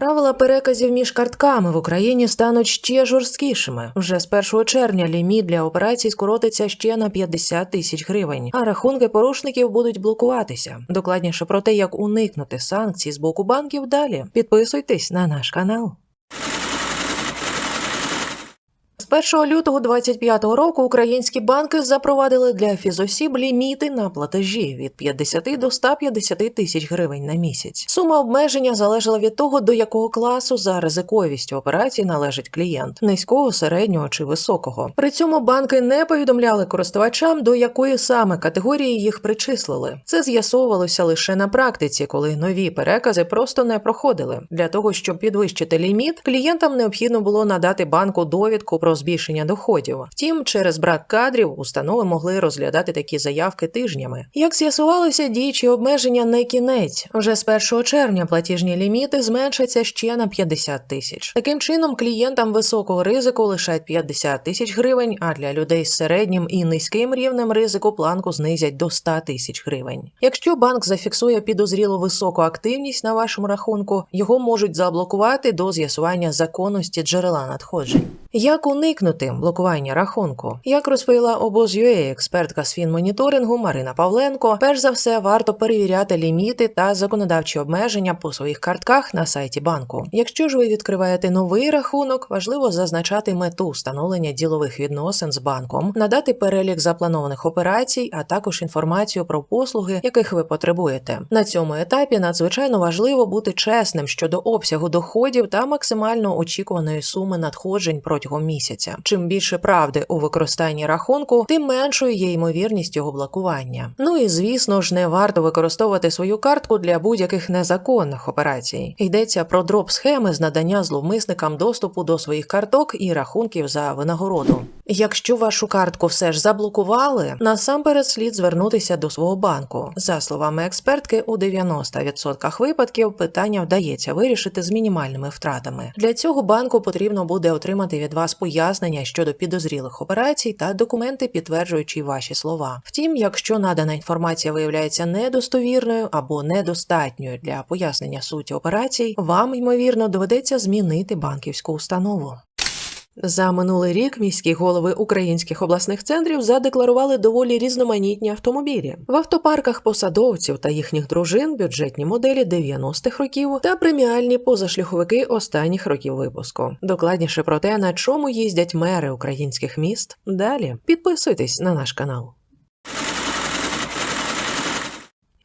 Правила переказів між картками в Україні стануть ще жорсткішими. Вже з 1 червня ліміт для операцій скоротиться ще на 50 тисяч гривень, а рахунки порушників будуть блокуватися. Докладніше про те, як уникнути санкцій з боку банків. Далі підписуйтесь на наш канал. З 1 лютого 2025 року українські банки запровадили для фізосіб ліміти на платежі від 50 до 150 тисяч гривень на місяць. Сума обмеження залежала від того, до якого класу за ризиковістю операцій належить клієнт низького, середнього чи високого. При цьому банки не повідомляли користувачам, до якої саме категорії їх причислили. Це з'ясовувалося лише на практиці, коли нові перекази просто не проходили. Для того щоб підвищити ліміт, клієнтам необхідно було надати банку довідку про збільшення доходів. Втім, через брак кадрів установи могли розглядати такі заявки тижнями. Як з'ясувалося, діючі обмеження не кінець. Вже з 1 червня платіжні ліміти зменшаться ще на 50 тисяч. Таким чином, клієнтам високого ризику лишать 50 тисяч гривень, а для людей з середнім і низьким рівнем ризику планку знизять до 100 тисяч гривень. Якщо банк зафіксує підозріло високу активність на вашому рахунку, його можуть заблокувати до з'ясування законності джерела надходжень. Як уникнути блокування рахунку? Як розповіла обоз.ua експертка з фінмоніторингу Марина Павленко, перш за все варто перевіряти ліміти та законодавчі обмеження по своїх картках на сайті банку. Якщо ж ви відкриваєте новий рахунок, важливо зазначати мету встановлення ділових відносин з банком, надати перелік запланованих операцій, а також інформацію про послуги, яких ви потребуєте. На цьому етапі надзвичайно важливо бути чесним щодо обсягу доходів та максимально очікуваної суми надходжень протягом місяця. Чим більше правди у використанні рахунку, тим меншою є ймовірність його блокування. Ну і звісно ж, не варто використовувати свою картку для будь-яких незаконних операцій. Йдеться про дроп схеми з надання зловмисникам доступу до своїх карток і рахунків за винагороду. Якщо вашу картку все ж заблокували, насамперед слід звернутися до свого банку. За словами експертки, у 90% випадків питання вдається вирішити з мінімальними втратами. Для цього банку потрібно буде отримати від вас пояснення щодо підозрілих операцій та документи, підтверджуючи ваші слова. Втім, якщо надана інформація виявляється недостовірною або недостатньою для пояснення суті операцій, вам ймовірно доведеться змінити банківську установу. За минулий рік міські голови українських обласних центрів задекларували доволі різноманітні автомобілі в автопарках посадовців та їхніх дружин, бюджетні моделі 90-х років та преміальні позашляховики останніх років випуску. Докладніше про те, на чому їздять мери українських міст. Далі підписуйтесь на наш канал.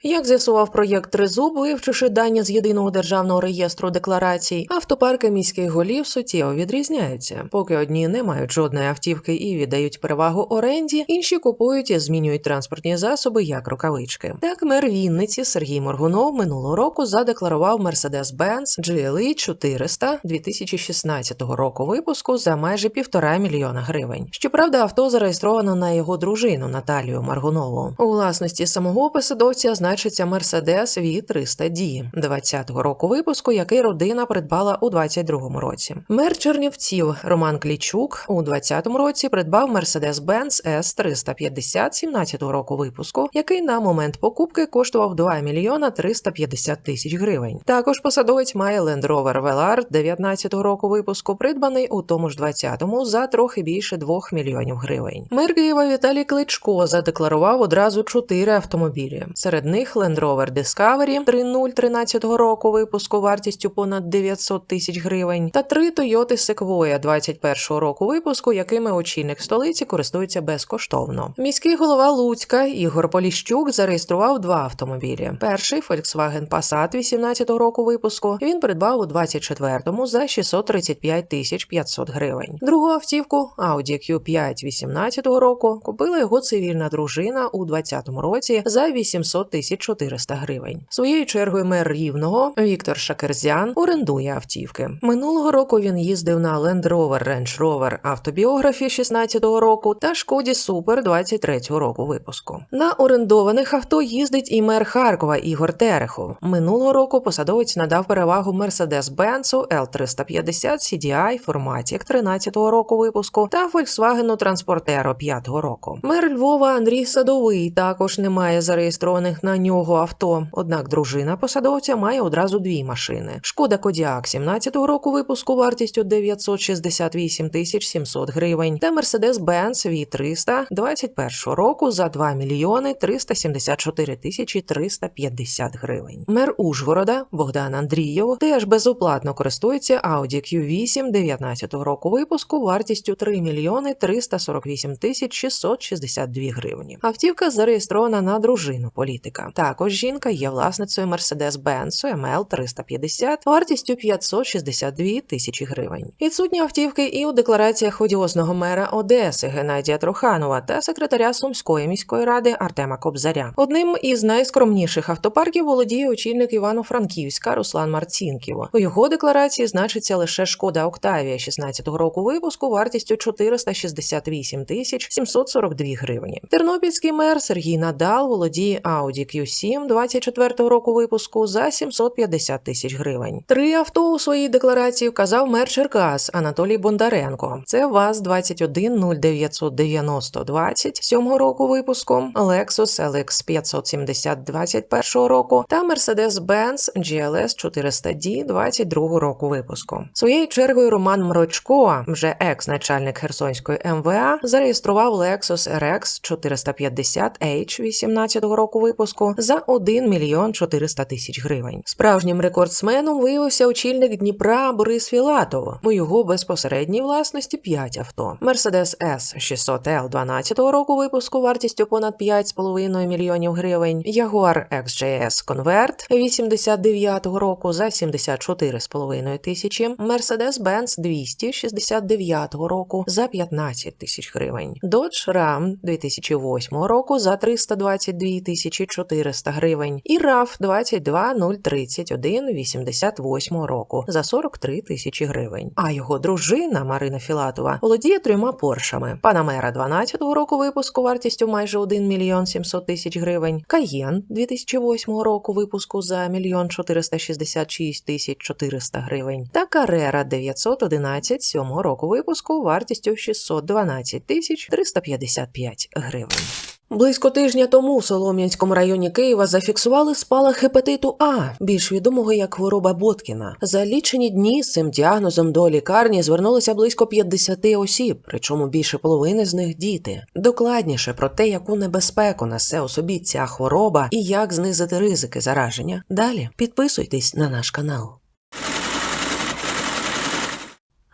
Як з'ясував проєкт Тризуб, вивчивши дані з єдиного державного реєстру декларацій, автопарки міських голів суттєво відрізняються. Поки одні не мають жодної автівки і віддають перевагу оренді, інші купують і змінюють транспортні засоби як рукавички. Так, мер Вінниці Сергій Моргунов минулого року задекларував Mercedes-Benz GLE 400 2016 року випуску за майже півтора мільйона гривень. Щоправда, авто зареєстровано на його дружину Наталію Маргунову. У власності самого посадовця значиться Mercedes V300D 20-го року випуску, який родина придбала у 22-му році. Мер Чернівців Роман Клічук у 20-му році придбав Mercedes-Benz S350 17-го року випуску, який на момент покупки коштував 2 мільйона 350 тисяч гривень. Також посадовець має Land Rover Velar 19-го року випуску, придбаний у тому ж 20-му за трохи більше 2 мільйонів гривень. Мер Києва Віталій Кличко задекларував одразу чотири автомобілі. Серед них Land Rover Discovery 3.0 13 року випуску вартістю понад 900 тисяч гривень та три Toyota Sequoia 21 року випуску, якими очільник столиці користується безкоштовно. Міський голова Луцька Ігор Поліщук зареєстрував два автомобілі. Перший Volkswagen Passat 18 року випуску. Він придбав у 24-му за 635 тисяч 500 гривень. Другу автівку Audi Q5 18 року купила його цивільна дружина у 20-му році за 800 тисяч 400 гривень. Своєю чергою мер рівного Віктор Шакерзян орендує автівки. Минулого року він їздив на Land Rover Range Rover автобіографі 16-го року та Шкоді Супер 23-го року випуску. На орендованих авто їздить і мер Харкова Ігор Терехов. Минулого року посадовець надав перевагу Mercedes-Benz L350 CDI форматі 13-го року випуску та Volkswagen Transportero 5-го року. Мер Львова Андрій Садовий також не має зареєстрованих на нього авто. Однак дружина посадовця має одразу дві машини: Шкода Кодіак 17-го року випуску вартістю 968 тисяч 700 гривень та Mercedes-Benz V300 21-го року за 2 мільйони 374 тисячі 350 гривень. Мер Ужгорода Богдан Андрієв теж безоплатно користується Audi Q8 19-го року випуску вартістю 3 мільйони 348 тисяч 662 гривні. Автівка зареєстрована на дружину політика. Також жінка є власницею Mercedes-Benz ML 350 вартістю 562 тисячі гривень. Відсутні автівки і у деклараціях одіозного мера Одеси Геннадія Труханова та секретаря Сумської міської ради Артема Кобзаря. Одним із найскромніших автопарків володіє очільник Івано-Франківська Руслан Марцінків. У його декларації значиться лише шкода Октавія 16-го року випуску вартістю 468 тисяч 742 гривні. Тернопільський мер Сергій Надал володіє Audi Q7 24-го року випуску за 750 тисяч гривень. Три авто у своїй декларації вказав мер Черкас Анатолій Бондаренко. Це ВАЗ 21 0990 20 7 року випуску, Lexus LX 570 21 року та Mercedes-Benz GLS 400D 22 року випуску. Своєю чергою Роман Мрочко, вже екс-начальник Херсонської МВА, зареєстрував Lexus RX 450 H 18 року випуску за 1 мільйон 400 тисяч гривень. Справжнім рекордсменом виявився очільник Дніпра Борис Філатов. У його безпосередній власності 5 авто. Mercedes S 600 L 12 року випуску вартістю понад 5,5 мільйонів гривень. Jaguar XJS Convert 89 року за 74,5 тисячі. Mercedes-Benz 269 року за 15 тисяч гривень. Dodge Ram 2008 року за 322 тисячі 400 гривень. І RAV 22031 88 року за 43 тисячі гривень. А його дружина Марина Філатова володіє трьома поршами. Панамера 12-го року випуску вартістю майже 1 мільйон 700 тисяч гривень. Каєн 2008 року випуску за мільйон 466 тисяч 400 гривень. Та Карера 911 7 року випуску вартістю 612 тисяч 355 гривень. Близько тижня тому в Солом'янському районі Києва зафіксували спалах гепатиту А, більш відомого як хвороба Боткіна. За лічені дні з цим діагнозом до лікарні звернулося близько 50 осіб, причому більше половини з них діти. Докладніше про те, яку небезпеку несе у собі ця хвороба і як знизити ризики зараження. Далі підписуйтесь на наш канал.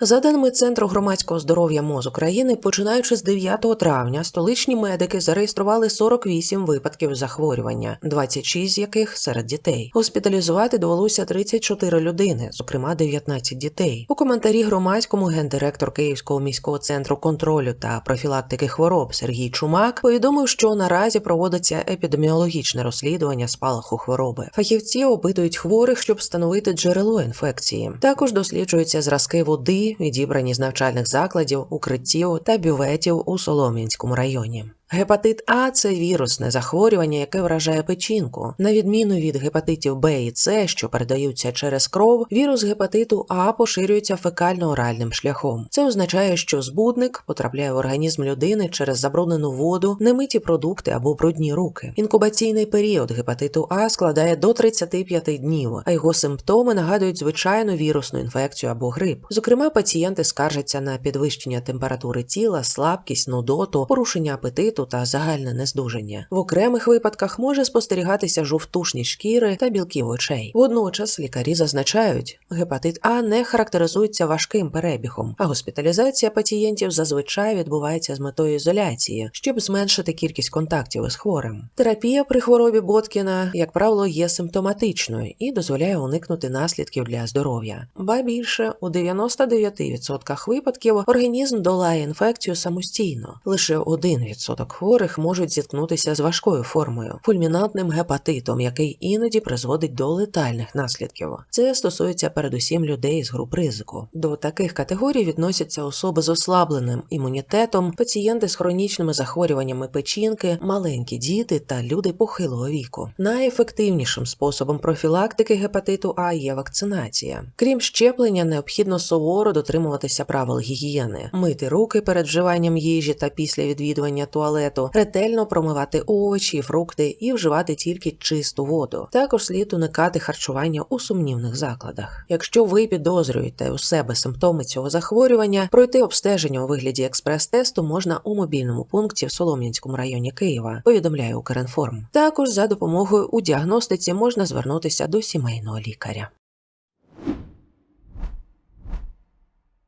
За даними Центру громадського здоров'я МОЗ України, починаючи з 9 травня, столичні медики зареєстрували 48 випадків захворювання, 26 з яких серед дітей. Госпіталізувати довелося 34 людини, зокрема 19 дітей. У коментарі громадському гендиректор Київського міського центру контролю та профілактики хвороб Сергій Чумак повідомив, що наразі проводиться епідеміологічне розслідування спалаху хвороби. Фахівці опитують хворих, щоб встановити джерело інфекції. Також досліджуються зразки води відібрані з навчальних закладів, укриттів та бюветів у Солом'янському районі. Гепатит А це вірусне захворювання, яке вражає печінку. На відміну від гепатитів Б і С, що передаються через кров, вірус гепатиту А поширюється фекально-оральним шляхом. Це означає, що збудник потрапляє в організм людини через забруднену воду, немиті продукти або брудні руки. Інкубаційний період гепатиту А складає до 35 днів, а його симптоми нагадують звичайну вірусну інфекцію або грип. Зокрема, пацієнти скаржаться на підвищення температури тіла, слабкість, нудоту, порушення апетиту та загальне нездужання. В окремих випадках може спостерігатися жовтушні шкіри та білків очей. Водночас лікарі зазначають, гепатит А не характеризується важким перебігом, а госпіталізація пацієнтів зазвичай відбувається з метою ізоляції, щоб зменшити кількість контактів із хворим. Терапія при хворобі Боткіна, як правило, є симптоматичною і дозволяє уникнути наслідків для здоров'я. Ба більше у 99% випадків організм долає інфекцію самостійно, лише 1% хворих можуть зіткнутися з важкою формою фульмінантним гепатитом, який іноді призводить до летальних наслідків. Це стосується передусім людей з груп ризику. До таких категорій відносяться особи з ослабленим імунітетом, пацієнти з хронічними захворюваннями печінки, маленькі діти та люди похилого віку. Найефективнішим способом профілактики гепатиту А є вакцинація. Крім щеплення, необхідно суворо дотримуватися правил гігієни, мити руки перед вживанням їжі та після відвідування туалету туалету, ретельно промивати овочі, фрукти і вживати тільки чисту воду. Також слід уникати харчування у сумнівних закладах. Якщо ви підозрюєте у себе симптоми цього захворювання, пройти обстеження у вигляді експрес-тесту можна у мобільному пункті в Солом'янському районі Києва. Повідомляє Укрінформ. Також за допомогою у діагностиці можна звернутися до сімейного лікаря.